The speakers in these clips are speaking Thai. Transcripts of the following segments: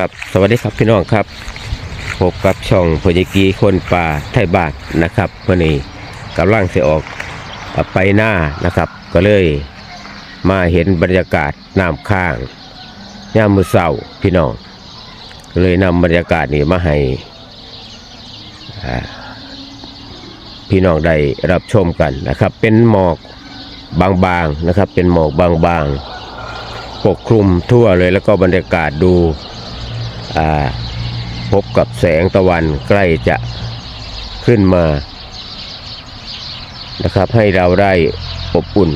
ครับสวัสดีครับพี่น้องครับพบกับช่องพยกีคนป่าไทยบานนะครับวันนี้กำลังจะออกไปหน้านะครับ ก็เลยมาเห็นบรรยากาศน้ำข้างย่ามมือเศร้าพี่น้องเลยนำบรรยากาศนี้มาให้พี่น้องได้รับชมกันนะครับ เป็นหมอกบางๆนะครับ เป็นหมอกบางๆปกคลุมทั่วเลยแล้วก็บรรยากาศดู พบกับแสงตะวันใกล้จะขึ้นมานะครับ ให้เราได้อบอุ่น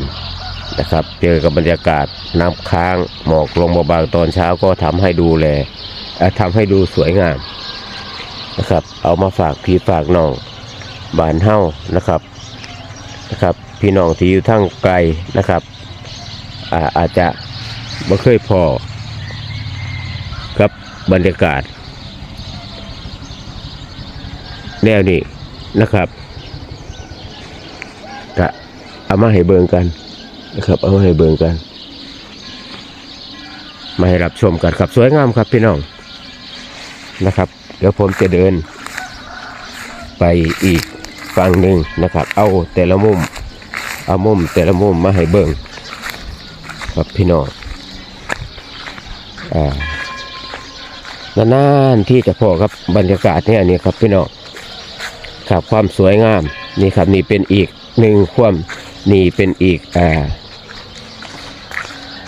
นะครับ เจอกับบรรยากาศน้ำค้างหมอกลงเบาๆตอนเช้าก็ทำให้ดูแลเอ่อทำให้ดูสวยงามนะครับ เอามาฝากพี่ฝากน้องบานเฮ้านะครับนะครับ พี่น้องที่อยู่ทั้งไกลนะครับอาอาจจะบ่เคยพอ บรรยากาศแนวนี้นะครับกะเอามาให้เบิงกันนะครับ เอามาให้เบิงกัน มาให้รับชมกันครับสวยงามครับพี่น้องนะครับ เดี๋ยวผมจะเดิน ไปอีกฝั่งหนึ่งนะครับ เอาแต่ละมุม เอามุมแต่ละมุมมาให้เบิงครับพี่น้องอ่า นานๆที่จะพอครับบรรยากาศเนี่ยนี่ครับพี่น้องครับความสวยงามนี่ครับนี่เป็นอีกหนึ่งความนี่เป็นอีกอ่า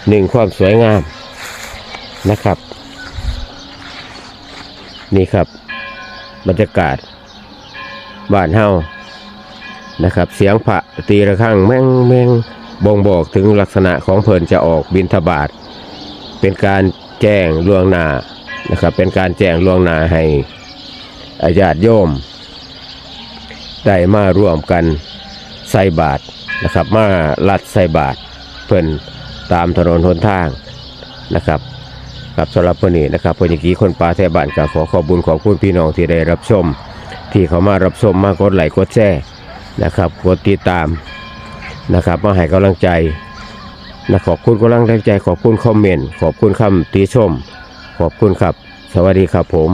หนึ่งความสวยงามนะครับ นี่ครับ บรรยากาศบ้านเฮานะครับ เสียงพระตีระฆังแม่งแม่งบ่งบอกถึงลักษณะของเพลินจะออกบินทบาทเป็นการแจ้งล่วงหน้า นะครับ เป็นการแจ้งล่วงหน้าให้อาญาติโยม ได้มาร่วมกันใส่บาตรนะครับ มาลัดใส่บาตรเพิ่นตามถนนหนทางนะครับครับสำหรับวันนี้นะครับพญกีคนป่าแทบ้านก็ขอขอบบุญขอบคุณพี่น้องที่ได้รับชม ที่เขามารับชมมากดไลค์กดแชร์นะครับกดติดตามนะครับมาให้กำลังใจนะขอบคุณกำลังแรงใจ ขอบคุณคอมเมนต์ขอบคุณคำติชม ขอบคุณครับ สวัสดีครับผม